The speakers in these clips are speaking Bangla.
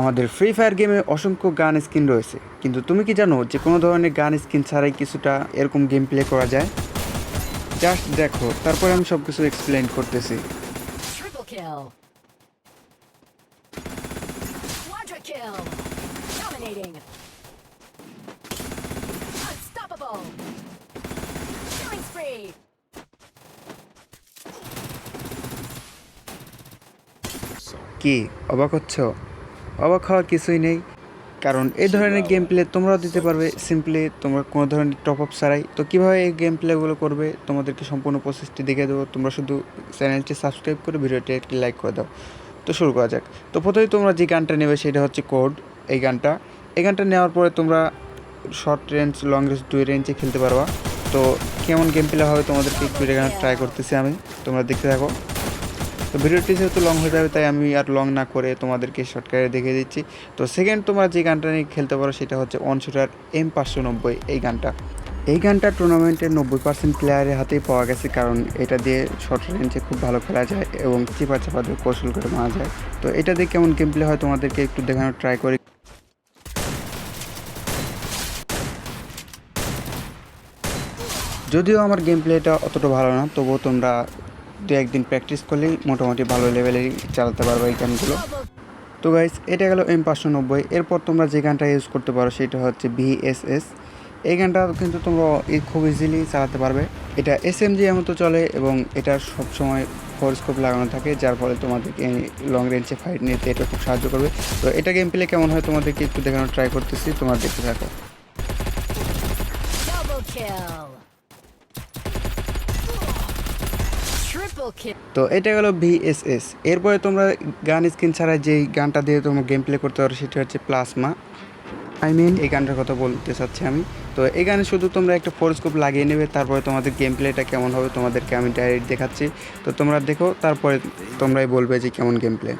আমাদের ফ্রি ফায়ার গেমে অসংখ্য গান স্কিন রয়েছে। কিন্তু তুমি কি জানো যে কোনো ধরনের গান স্কিন ছাড়াই কিছুটা এরকম গেম প্লে করা যায়? জাস্ট দেখো তারপরে আমি সব কিছু এক্সপ্লেন করতেছি. কি অবাক হচ্ছ? অবাক হওয়ার কিছুই নেই। কারণ এই ধরনের গেম প্লে তোমরাও দিতে পারবে সিম্পলি তোমরা কোনো ধরনের টপ আপ ছাড়াই। তো কীভাবে এই গেম প্লেগুলো করবে তোমাদেরকে সম্পূর্ণ প্রসেসটি দেখে দেবো। তোমরা শুধু চ্যানেলটি সাবস্ক্রাইব করে ভিডিওটি একটি লাইক করে দাও। তো শুরু করা যাক। তো প্রথমেই তোমরা যে গানটা নেবে সেটা হচ্ছে কোড এই গানটা। এই গানটা নেওয়ার পরে তোমরা শর্ট রেঞ্জ লং রেঞ্জ দুই রেঞ্জে খেলতে পারবা। তো কেমন গেম প্লে হবে তোমাদেরকে একটু এখানে ট্রাই করতেছি আমি। তোমরা দেখতে থাকো। তো ভিডিওটি যেহেতু লং হয়ে যাবে, তাই আমি আর লং না করে তোমাদেরকে শর্টকাটে দেখে দিচ্ছি। তো সেকেন্ড তোমরা যে গানটা নিয়ে খেলতে পারো, সেটা হচ্ছে ওয়ান শুটার এম পাঁচশো নব্বই, এই গানটা। এই গানটা টুর্নামেন্টের নব্বই পার্সেন্ট প্লেয়ারের হাতেই পাওয়া গেছে, কারণ এটা দিয়ে শর্ট রেঞ্জে খুব ভালো খেলা যায় এবং চিপা চাপা দিয়ে কৌশল করে মারা যায়। তো এটা দিয়ে কেমন গেম প্লে হয় তোমাদেরকে একটু দেখানোর ট্রাই করি। যদিও আমার গেম প্লেটা অতটা ভালো না, তবুও তোমরা দু একদিন প্র্যাকটিস করলেই মোটামুটি ভালো লেভেলেরই চালাতে পারবে এই গানগুলো। তো গাইস এটা গেল এম পাঁচশো নব্বই। এরপর তোমরা যে গানটা ইউজ করতে পারো সেটা হচ্ছে ভিএসএস এই গানটা কিন্তু তোমরা খুব ইজিলি চালাতে পারবে। এটা এস এম জি মতো চলে এবং এটা সবসময় ফোর স্কোপ লাগানো থাকে, যার ফলে তোমাদেরকে লং রেঞ্জে ফাইট নিতে এটা খুব সাহায্য করবে। তো এটা গেম প্লে কেমন হয় তোমাদেরকে একটু দেখানোর ট্রাই করতেছি, তোমার দেখতে থাকো। তো এটা গেল ভিএসএস এরপরে তোমরা গান স্ক্রিন ছাড়া যেই গানটা দিয়ে তোমরা গেম প্লে করতে পারো, সেটা হচ্ছে প্লাজমা আই মিন এই গানটার কথা বলতে চাচ্ছি আমি। তো এই গানে শুধু তোমরা একটা ফোরস্কোপ লাগিয়ে নেবে, তারপরে তোমাদের গেম প্লেটা কেমন হবে তোমাদেরকে আমি ডাইরেক্ট দেখাচ্ছি। তো তোমরা দেখো, তারপরে তোমরাই বলবে যে কেমন গেম প্লে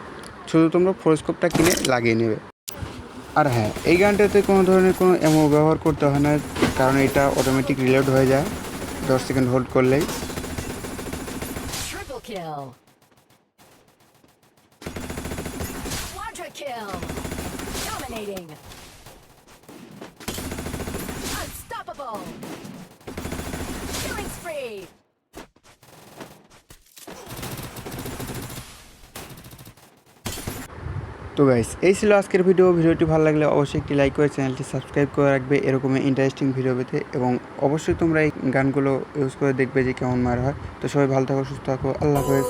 শুধু তোমরা ফোরস্কোপটা কিনে লাগিয়ে নেবে। আর হ্যাঁ এই গানটাতে কোনো ধরনের কোনো এমো ব্যবহার করতে হয় না, কারণ এটা অটোমেটিক রিলোড হয়ে যায়। দশ সেকেন্ড হোল্ড করলেই। Kill. Quadra kill. Dominating. Unstoppable. তো গাইস এই ছিল আজকের ভিডিও ভিডিওটি ভালো লাগলে অবশ্যই একটি লাইক করে চ্যানেলটি সাবস্ক্রাইব করে রাখবে। এরকমই ইন্টারেস্টিং ভিডিও পেতে এবং অবশ্যই তোমরা এই গানগুলো ইউজ করে দেখবে যে কেমন মার হয়। তো সবাই ভালো থাকো, সুস্থ থাকো। আল্লাহ হাফেজ।